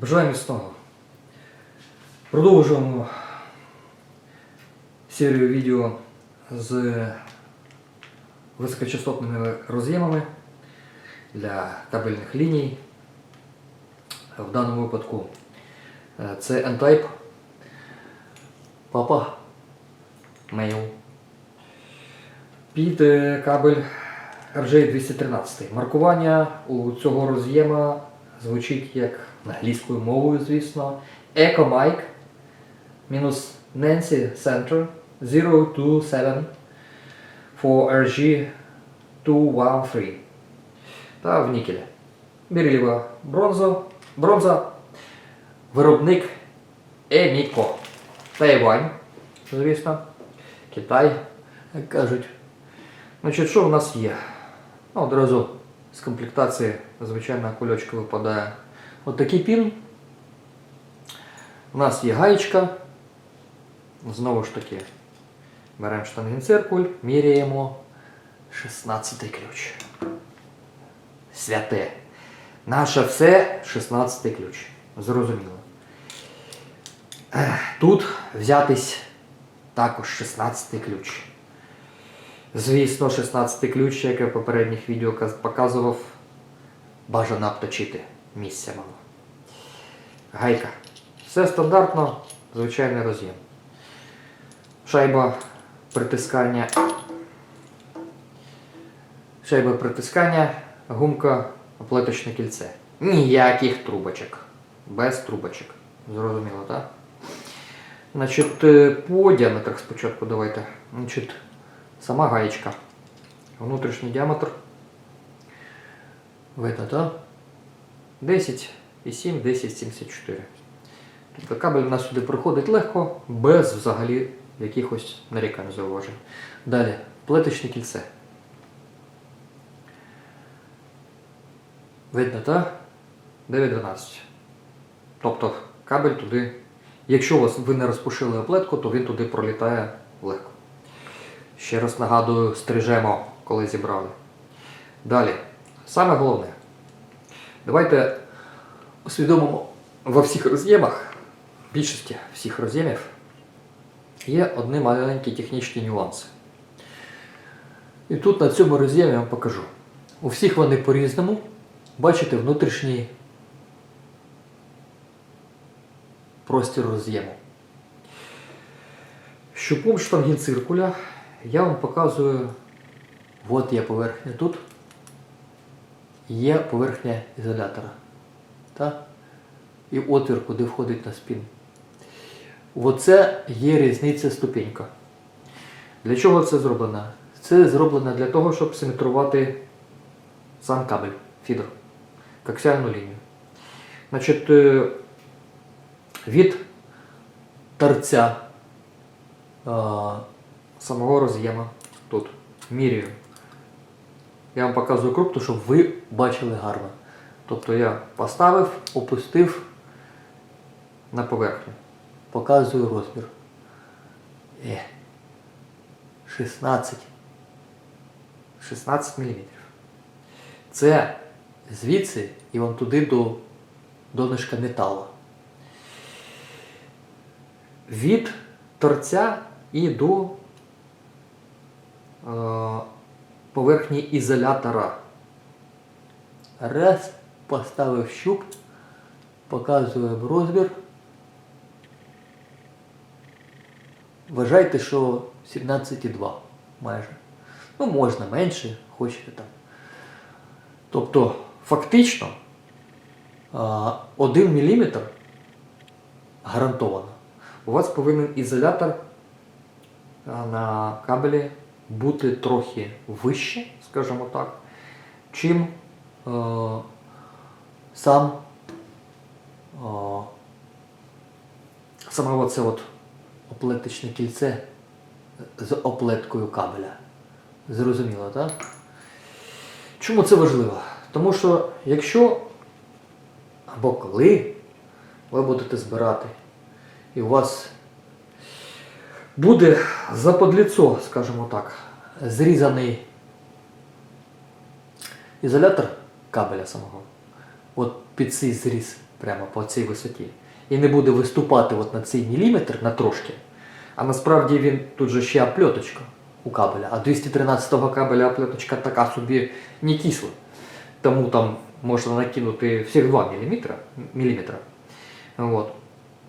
Бажаю міцного. Продовжуємо серію відео з високочастотними роз'ємами для кабельних ліній. В даному випадку е, це N-Type. Папа. Мейл. Під е, кабель RJ213. Маркування у цього роз'єма звучить як англійською мовою, звісно. EcoMic мінус Nancy Center 027 for RG213. Та в нікелі. Бірілєва бронза, бронза. Виробник Еміко. Тайвань, звісно. Китай, як кажуть. Значить, що в нас є? Ну, одразу з комплектації, звичайно, кульочка випадає. От такий пін. У нас є гаєчка. Знову ж таки, беремо штангенциркуль, міряємо 16 ключ. Святе. Наше все 16 ключ. Зрозуміло. Тут взятись також 16 ключ. Звісно, 16 ключ, як я в попередніх відео показував, бажано обточити місця мало. Гайка. Все стандартно, звичайний роз'єм. Шайба притискання. Шайба притискання, гумка, оплеточне кільце. Ніяких трубочок. Без трубочок. Зрозуміло, так? Значить, е, по діаметрах спочатку давайте. Значить, сама гаєчка. Внутрішній діаметр. Видно, так? 10,7, 10,74. Тобто кабель у нас сюди проходить легко, без взагалі якихось нарікань зауважень. Далі, плеточне кільце. Видно, так? 9,12. Тобто кабель туди, якщо ви не розпушили оплетку, то він туди пролітає легко. Ще раз нагадую, стрижемо, коли зібрали. Далі, саме головне. Давайте усвідомимо во всіх роз'ємах, більшості всіх роз'ємів, є одні маленькі технічні нюанси. І тут на цьому роз'ємі я вам покажу. У всіх вони по-різному. Бачите внутрішній простір роз'єму. Щупом штангенциркуля я вам показую, от є поверхня тут, є поверхня ізолятора. Так? І отвір, куди входить на спін. Оце є різниця ступенька. Для чого це зроблено? Це зроблено для того, щоб симетрувати сам кабель, фідер, коаксіальну лінію. Значить, е, від торця а, самого роз'єма тут міряю. Я вам показую крупту, щоб ви бачили гарно. Тобто я поставив, опустив на поверхню. Показую розмір. Е, 16. 16 мм. Це звідси і вон туди до донышка металу. Від торця і до поверхні ізолятора. Раз, поставив щуп, показуємо розмір. Вважайте, що 17,2 майже. Ну, можна менше, хочете там. Тобто, фактично, 1 мм гарантовано. У вас повинен ізолятор на кабелі бути трохи вище, скажімо так, чим е, сам е, саме оце от оплеточне кільце з оплеткою кабеля. Зрозуміло, так? Чому це важливо? Тому що якщо або коли ви будете збирати, і у вас буде заподліцо, скажімо так, зрізаний ізолятор кабеля самого, от під цей зріз, прямо по цій висоті. І не буде виступати от на цей міліметр на трошки. А насправді він тут же ще опльоточка у кабеля. А 213 кабеля опльоточка така собі не кисла. Тому там можна накинути всіх 2 мм. От.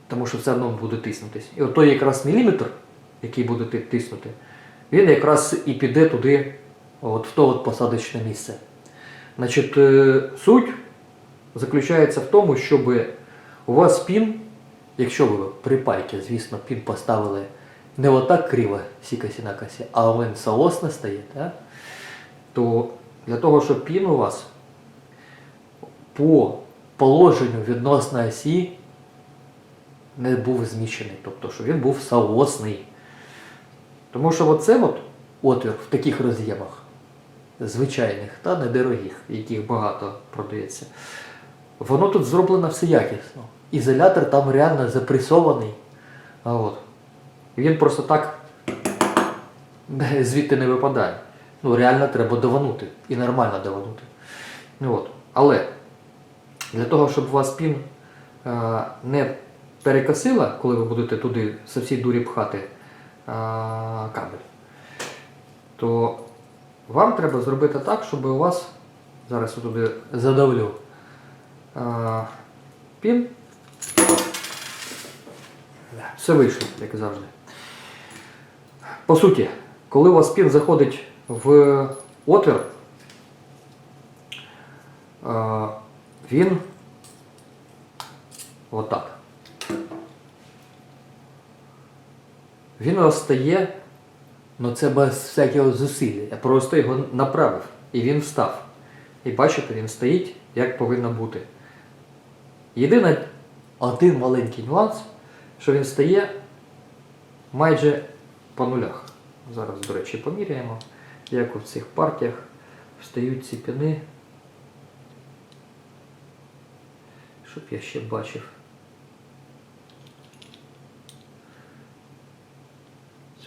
Тому що все одно буде тиснутись. І от той якраз міліметр, який буде тиснути, він якраз і піде туди, от в то от посадочне місце. Значить, е, суть заключається в тому, щоб у вас пін, якщо ви при пайці, звісно, пін поставили не отак криво сікасі на касі, а він соосно стає, так? то для того, щоб пін у вас по положенню відносно осі не був зміщений, тобто, що він був соосний. Тому що оце от отвір в таких роз'ємах, звичайних та недорогих, яких багато продається, воно тут зроблено все якісно. Ізолятор там реально запресований. А от. Він просто так звідти не випадає. Ну, реально треба даванути. І нормально даванути. Ну, от. Але для того, щоб у вас пін е, не перекосила, коли ви будете туди со всій дурі пхати кабель, то вам треба зробити так, щоб у вас, зараз я туди задавлю е, пін. Все вийшло, як завжди. По суті, коли у вас пін заходить в отвір, е, він отак. Він у вас стає, ну це без всякого зусилля. Я просто його направив. І він встав. І бачите, він стоїть, як повинно бути. Єдиний один маленький нюанс, що він стає майже по нулях. Зараз, до речі, поміряємо, як у цих партіях встають ці піни. Щоб я ще бачив.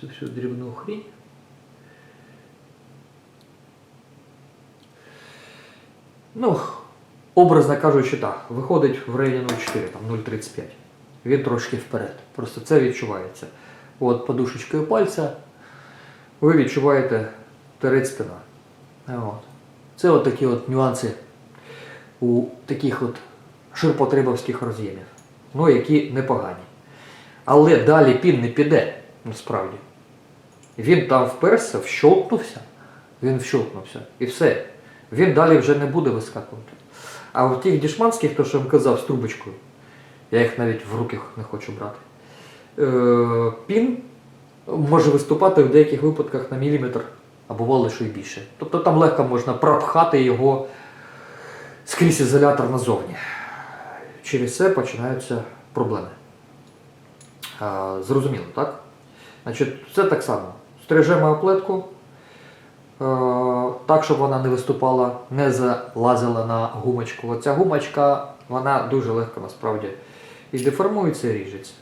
Цю всю дрібну хрінь. Ну, образно кажучи, так, виходить в районі 0,4, там 0,35. Він трошки вперед. Просто це відчувається. От подушечкою пальця ви відчуваєте терець спина. От. Це от такі от нюанси у таких от ширпотребовських роз'ємів. Ну, які непогані. Але далі пін не піде, насправді. Він там вперся, вщолкнувся, він вщолкнувся. І все. Він далі вже не буде вискакувати. А в тих дішманських, то що я вам казав з трубочкою, я їх навіть в руки не хочу брати. Е, пін може виступати в деяких випадках на міліметр або бувало, що й більше. Тобто там легко можна пропхати його скрізь ізолятор назовні. Через це починаються проблеми. А, зрозуміло, так? Значить, це так само. Стрижемо оплетку е, так, щоб вона не виступала, не залазила на гумочку. Оця гумочка, вона дуже легко насправді і деформується, і ріжеться.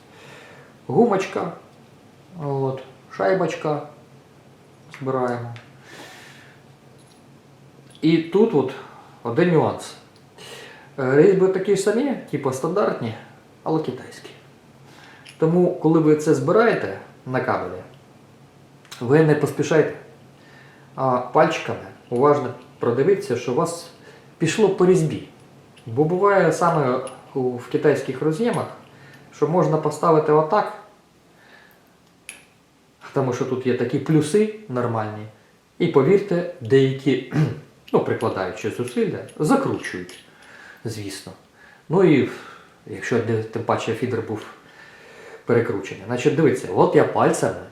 Гумочка, от, шайбочка збираємо. І тут от один нюанс. Е, Різьби такі ж самі, типу стандартні, але китайські. Тому, коли ви це збираєте на кабелі, ви не поспішайте, а пальчиками уважно продивіться, що у вас пішло по різьбі. Бо буває саме в китайських роз'ємах, що можна поставити отак, тому що тут є такі плюси нормальні. І повірте, деякі, ну, прикладаючи зусилля, закручують, звісно. Ну і якщо тим паче фідер був перекручений. Значить, дивіться, от я пальцями,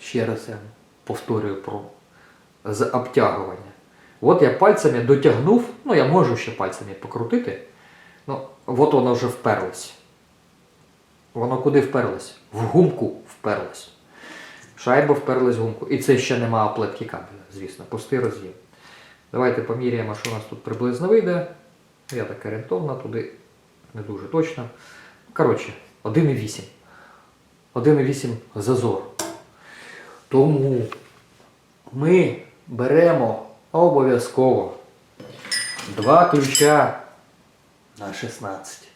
ще раз я повторюю про з обтягування. От я пальцями дотягнув, ну я можу ще пальцями покрутити. Ну, от воно вже вперлось. Воно куди вперлось? В гумку вперлось. Шайба вперлась в гумку. І це ще нема оплетки кабеля, звісно, пустий роз'єм. Давайте поміряємо, що у нас тут приблизно вийде. Я так орієнтовно, туди не дуже точно. Коротше, 1,8. 1,8 зазор. Тому ми беремо обов'язково два ключа на 16.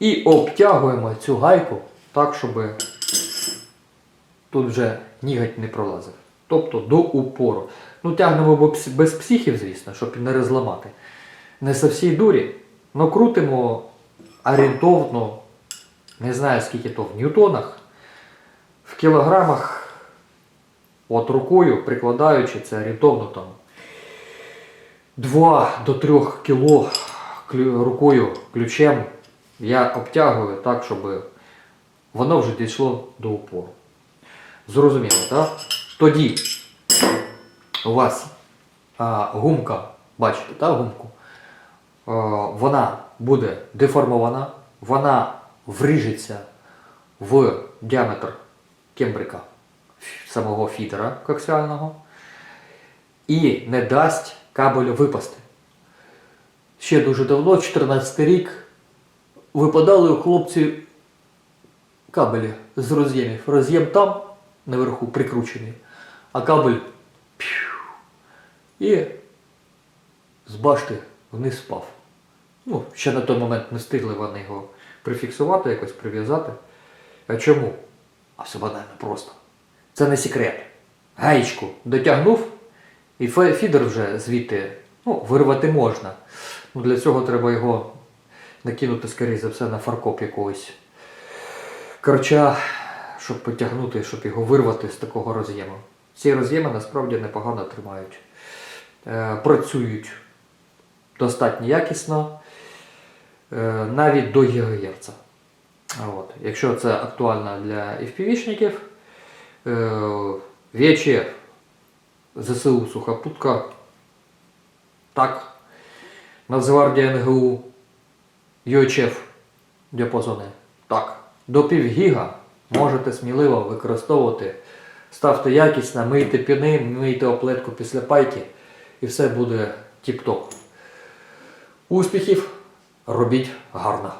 І обтягуємо цю гайку так, щоб тут вже нігать не пролазив. Тобто до упору. Ну, тягнемо без- психів, звісно, щоб не розламати. Не со всій дурі, але крутимо орієнтовно, не знаю скільки то в ньютонах, в кілограмах, от рукою прикладаючи, це орієнтовно там 2 до 3 кіло рукою ключем я обтягую так, щоб воно вже дійшло до упору. Зрозуміло, так? Тоді у вас а, гумка, бачите, так, гумку? А, вона буде деформована, вона вріжеться в діаметр кембрика самого фідера коаксіального і не дасть кабелю випасти. Ще дуже давно, 14 рік, випадали у хлопців кабелі з роз'ємів. Роз'єм там, наверху, прикручений, а кабель і з башти вниз спав. Ну, ще на той момент не встигли вони його прифіксувати, якось прив'язати. А чому? А все банально просто. Це не секрет. Гаєчку дотягнув, і фідер вже звідти ну, вирвати можна. Ну, для цього треба його накинути, скоріше за все, на фаркоп якогось корча, щоб потягнути, щоб його вирвати з такого роз'єму. Ці роз'єми насправді непогано тримають. Е, працюють достатньо якісно, навіть до ГГц. От. Якщо це актуально для FPV-шників, е, VHF, ЗСУ Сухопутка, так, Нацгвардія НГУ, UHF діапазони, так. До пів гіга можете сміливо використовувати. Ставте якісно, мийте піни, мийте оплетку після пайки і все буде тіп-топ. Успіхів! Робіть гарно!